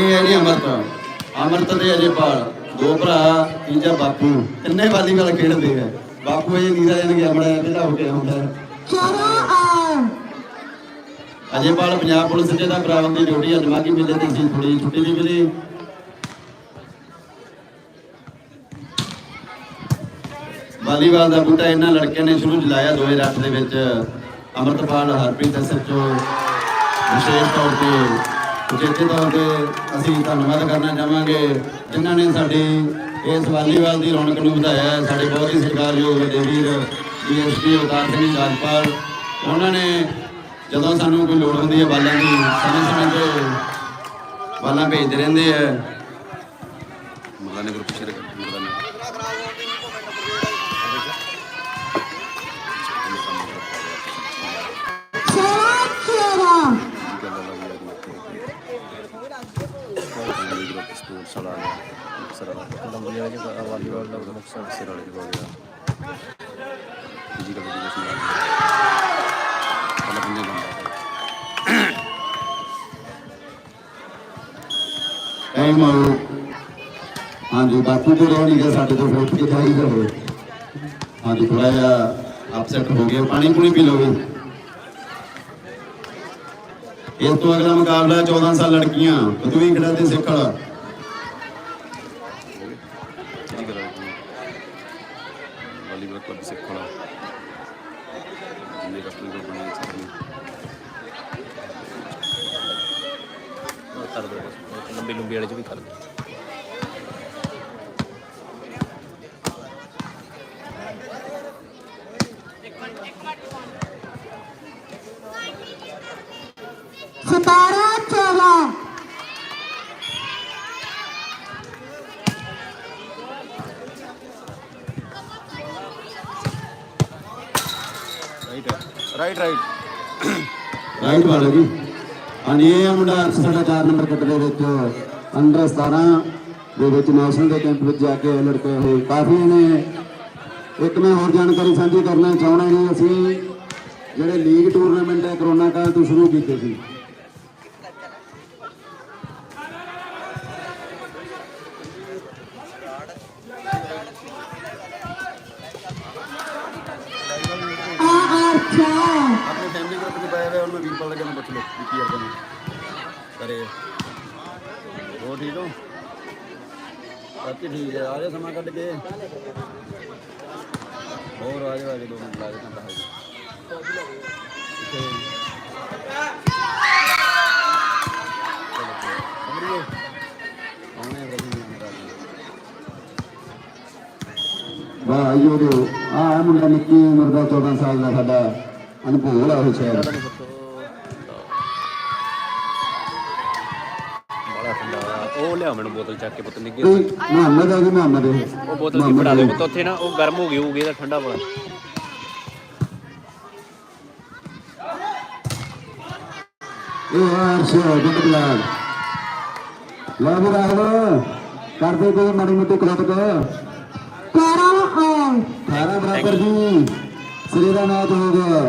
ਇਹ ਹੈ ਜੀ ਅਮਰਤ। ਅਮਰਤ ਤੇ ਅਜੇਪਾਲ ਦੋ ਭਰਾ ਤੀਜਾ ਬਾਪੂ। ਤਿੰਨੇ ਵਾਲੀਬਾਲ ਖੇਡਦੇ ਆ। ਬਾਪੂ ਇਹ ਨੀਰਾ ਜਨ ਗਿਆ ਬੜਾ ਪਹਿਲਾਂ ਹੋ ਗਿਆ ਹੁੰਦਾ ਚਾਰਾ ਆ ਅਜੇਪਾਲ ਪੰਜਾਬ ਪੁਲਿਸ ਦੇ ਦਾ ਬਰਾਬਰ ਦੀ ਡਿਊਟੀ ਅੱਜ ਮਾਗੀ ਮੇਲੇ ਤੇ ਸੀ ਥੋੜੀ ਛੁੱਟੀ ਦੀ ਮਿਲੀ ਵਾਲੀਬਾਲ ਦਾ ਬੂਟਾ ਇਹਨਾਂ ਲੜਕਿਆਂ ਨੇ ਸ਼ੁਰੂ ਜਲਾਇਆ 2008 ਦੇ ਵਿੱਚ। ਅਮਰਤਪਾਲ ਹਰਪ੍ਰੀਤ ਐਸਐਚਓ ਵਿਸ਼ੇਸ਼ ਤੌਰ ਤੇ ਉਚੇਚੇ ਤੌਰ ਤੇ ਅਸੀਂ ਧੰਨਵਾਦ ਕਰਨਾ ਚਾਹਾਂਗੇ, ਜਿਨ੍ਹਾਂ ਨੇ ਸਾਡੀ ਇਸ ਵਾਲੀਵਾਲ ਦੀ ਰੌਣਕ ਨੂੰ ਵਧਾਇਆ ਸਾਡੇ ਬਹੁਤ ਹੀ ਸਤਿਕਾਰਯੋਗ ਦੇਵੀਰ ਡੀਐਸਪੀ ਅਵਤਾਰ ਸਿੰਘ ਰਾਜਪਾਲ। ਉਹਨਾਂ ਨੇ ਜਦੋਂ ਸਾਨੂੰ ਕੋਈ ਲੋੜ ਹੁੰਦੀ ਹੈ ਬਾਲਾਂ ਦੀ, ਸਮੇਂ ਸਮੇਂ ਤੇ ਬਾਲਾਂ ਭੇਜਦੇ ਰਹਿੰਦੇ ਆ। ਮਰਦਾਨੇ ਗਰੁੱਪ ਸ਼ੇਅਰ ਕਰ ਸਪੋਰਟਸ ਵਾਲਾ ਅਕਸਰ ਲੰਬੀ ਵਾਲੀ ਵਾਲੀਬਾਲ ਦਾ ਮੁਕਸਰ ਸਿਰ ਵਾਲੇ ਦੀ ਬਾਲ ਦਾ ਫਿਜ਼ੀਕਲ ਐਜੂਕੇਸ਼ਨ ਵਾਲਾ ਪਹਿਲਾਂ ਪੰਜਾਂ ਦਾ ਟਾਈਮ ਹਾਂਜੀ ਬਾਕੀ ਤੇ ਰਹਿ ਨਹੀਂ ਗਿਆ ਸਾਡੇ ਤੋਂ ਫੋਟ ਕੇ ਚਾਹੀਦਾ ਹੋਵੇ ਹਾਂਜੀ ਥੋੜਾ ਜਿਹਾ ਅਪਸੈਟ ਹੋ ਗਿਆ ਪਾਣੀ ਪੂਣੀ ਪੀ ਲੋਗੇ ਇਸ ਤੋਂ ਅਗਲਾ ਮੁਕਾਬਲਾ 14 ਸਾਲ ਲੜਕੀਆਂ ਪਤਵੀ ਖੜਾ ਤੇ ਸਿੱਖ ਕਰ ਦੋ ਲੰਬੀ ਲੰਬੀ ਵਾਲੇ। ਚ ਵੀ ਕਰ ਦੋ ਸਤਾਰਾ ਚਾਰਾ ਰਾਈਟ ਰਾਈਟ ਰਾਈਟ ਰਾਈਟ ਵਾਲਾ ਜੀ ਹਾਂਜੀ ਇਹ ਆ ਮੁੰਡਾ ਸਾਡਾ 4 ਨੰਬਰ ਕੱਟ ਦੇ ਵਿੱਚ ਅੰਡਰ 17 ਦੇ ਵਿੱਚ ਨੈਸ਼ਨਲ ਦੇ ਕੈਂਪ ਵਿੱਚ ਜਾ ਕੇ ਲੜਕੇ ਹੋਏ। ਕਾਫੀ ਨੇ ਇੱਕ ਮੈਂ ਹੋਰ ਜਾਣਕਾਰੀ ਸਾਂਝੀ ਕਰਨਾ ਚਾਹੁੰਦਾ ਜੀ ਅਸੀਂ ਜਿਹੜੇ ਲੀਗ ਟੂਰਨਾਮੈਂਟ ਹੈ ਕਰੋਨਾ ਕਾਲ ਤੋਂ ਸ਼ੁਰੂ ਕੀਤੇ ਸੀ ਆ ਆਰਚਾ ਆਪਣੇ ਫੈਮਿਲੀ ਗਰੁੱਪ ਚ ਪਾਇਆ ਹੋਇਆ ਉਹਨਾਂ ਵੀਰਪਾਲ ਲੱਗੇ ਨੂੰ ਪੁੱਛ ਲਓ ਕੀ ਕੀ ਕਰਦੇ ਨੇ ਕਰੇ ਹੋ ਠੀਕ ਹੋ? ਬਾਕੀ ਠੀਕ ਹੈ, ਆ ਜਾ ਸਮਾਂ ਕੱਢ ਕੇ। ਹੋਰ ਆ ਜਾ ਆ ਜਾ ਦੋ ਮਿੰਟ ਲਾ ਦੇ ਘੰਟਾ ਹੋ ਵਾਹ ਯੋਰੋ ਆ ਮੁੰਡਾ ਨਿੱਕੀ ਉਮਰ ਦਾ 14 ਸਾਲ ਦਾ ਸਾਡਾ ਅਨਭੋਲ ਆ ਉਹ ਸ਼ਾਇਦ ਉਹ ਲਿਆ ਮੈਨੂੰ ਬੋਤਲ ਚੱਕ ਕੇ ਪੁੱਤ ਨਿੱਗੇ ਮੁਹੰਮਦ ਆ ਕਿ ਮੁਹੰਮਦ ਉਹ ਬੋਤਲ ਦੀ ਫੜਾ ਦੇ ਪੁੱਤ ਉੱਥੇ ਨਾ ਉਹ ਗਰਮ ਹੋ ਗਈ ਹੋਊਗੀ ਇਹਦਾ ਠੰਡਾ ਬੜਾ। ਇਹ ਆਰਸ਼ ਜਗਦਲਾਲ ਲਾ ਵੀ ਰਾਹਲ ਕਰਦੇ ਕੋਈ ਮਾੜੀ ਮੋਟੀ ਕਲਟ ਕੋ ਕਾਰਾ ਆ 18 ਬਰਾਬਰ ਜੀ। ਸ੍ਰੀ ਦਾ ਨਾਚ ਹੋ ਗਿਆ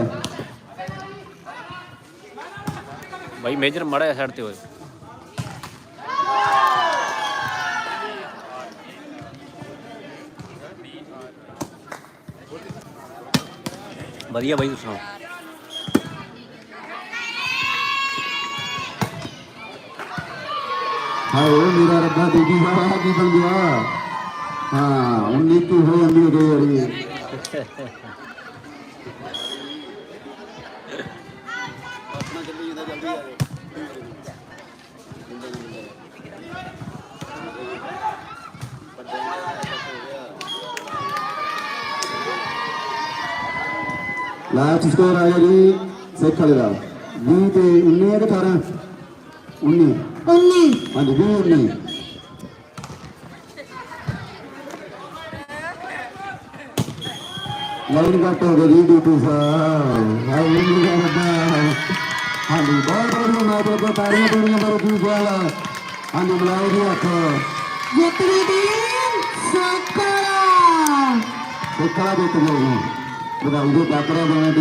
ਬਾਈ ਮੇਜਰ ਮੜਾ ਸਾਈਡ ਤੇ ਹੋਏ। ਵਧੀਆ ਬਾਈ ਤੁਸੀਂ ਸੁਣਾਓ? ਹਾਏ ਮੇਰਾ ਰੱਬਾ ਦੇਖੀ ਸਾਰਾ ਕੀ ਬਣ ਗਿਆ। ਹਾਂ 19 ਕੀ ਹੋ ਜਾਂਦੀ ਹੈ ਗਈ ਆਪਣਾ ਚੱਲੀ ਜਾਂਦਾ ਜਲਦੀ ਆ ਲਾਸਟ ਸਕੋਰ ਆ ਗਿਆ ਜੀ ਸਿੱਖ ਵਾਲੇ ਦਾ। 20 ਤੇ 19 ਹੈ ਕਿ 18 19 ਉੱਨੀ। ਹਾਂਜੀ 20 19 ਲਾਈਨ ਕੱਟ ਹੋ ਗਈ ਡੀਟੂ ਸਾਹਿਬ ਹਾਈ ਮੇਰਾ ਰੱਬਾ ਹਾਂਜੀ ਬਹੁਤ ਬਹੁਤ ਮੈਚ ਦੇ ਤਾਰੀਆਂ ਤੋੜੀਆਂ